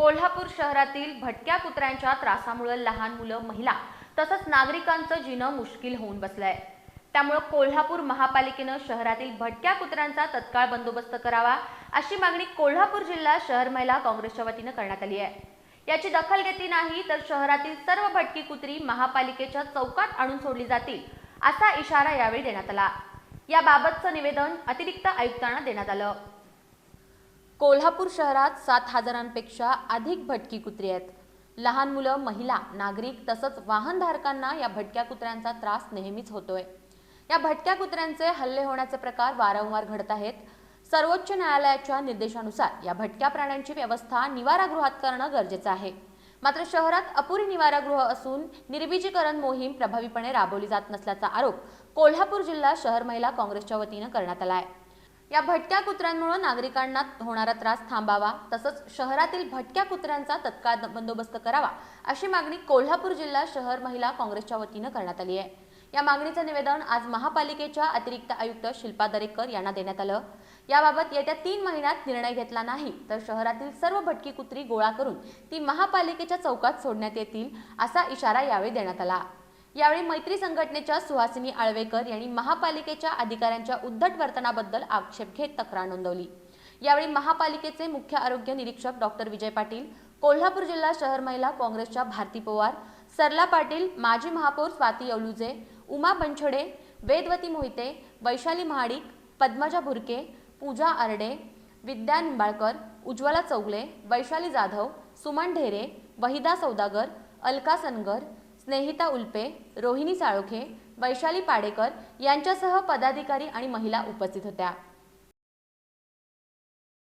कोल्हापूर शहरातील भटक्या कुत्र्यांच्या त्रासामुळे लहान मुलं महिला तसंच नागरिकांचं जिणं मुश्किल होऊन बसलंय. त्यामुळं कोल्हापूर महापालिकेनं शहरातील भटक्या कुत्र्यांचा तत्काळ बंदोबस्त करावा अशी मागणी कोल्हापूर जिल्हा शहर महिला काँग्रेसच्या वतीनं करण्यात आली आहे. याची दखल घेतली नाही तर शहरातील सर्व भटकी कुत्री महापालिकेच्या चौकात आणून सोडली जातील असा इशारा यावेळी देण्यात आला. याबाबतचं निवेदन अतिरिक्त आयुक्तांना देण्यात आलं. कोल्हापूर शहरात सात हजारांपेक्षा अधिक भटकी कुत्री आहेत. लहान मुलं महिला नागरिक तसंच वाहनधारकांना या भटक्या कुत्र्यांचा त्रास नेहमीच होतोय. या भटक्या कुत्र्यांचे हल्ले होण्याचे प्रकार वारंवार घडत आहेत. सर्वोच्च न्यायालयाच्या निर्देशानुसार या भटक्या प्राण्यांची व्यवस्था निवारागृहात करणं गरजेचं आहे. मात्र शहरात अपुरी निवारागृह असून निर्बीजीकरण मोहीम प्रभावीपणे राबवली जात नसल्याचा आरोप कोल्हापूर जिल्हा शहर महिला काँग्रेसच्या वतीनं करण्यात आला आहे. या भटक्या कुत्र्यांमुळे नागरिकांना होणारा त्रास थांबावा तसंच शहरातील भटक्या कुत्र्यांचा तत्काळ बंदोबस्त करावा अशी मागणी कोल्हापूर जिल्हा शहर महिला काँग्रेसच्या वतीनं करण्यात आली आहे. या मागणीचं निवेदन आज महापालिकेच्या अतिरिक्त आयुक्त शिल्पा दरेकर यांना देण्यात आलं. याबाबत येत्या तीन महिन्यात निर्णय घेतला नाही तर शहरातील सर्व भटकी कुत्री गोळा करून ती महापालिकेच्या चौकात सोडण्यात येतील असा इशारा यावेळी देण्यात आला. यावेळी मैत्री संघटनेच्या सुहासिनी आळवेकर यांनी महापालिकेच्या अधिकाऱ्यांच्या उद्धट वर्तनाबद्दल आक्षेप घेत तक्रार नोंदवली. यावेळी महापालिकेचे मुख्य आरोग्य निरीक्षक डॉक्टर विजय पाटील कोल्हापूर जिल्हा शहर महिला काँग्रेसच्या भारती पवार सरला पाटील माजी महापौर स्वाती येवलुजे उमा बनछडे वेदवती मोहिते वैशाली महाडिक पद्मजा भुरके पूजा आरडे विद्या निंबाळकर उज्ज्वला चौगले वैशाली जाधव सुमन ढेरे वहिदा सौदागर अलका सनगर स्नेहिता उल्पे रोहिणी साळोखे वैशाली पाडेकर यांच्यासह पदाधिकारी आणि महिला उपस्थित होत्या.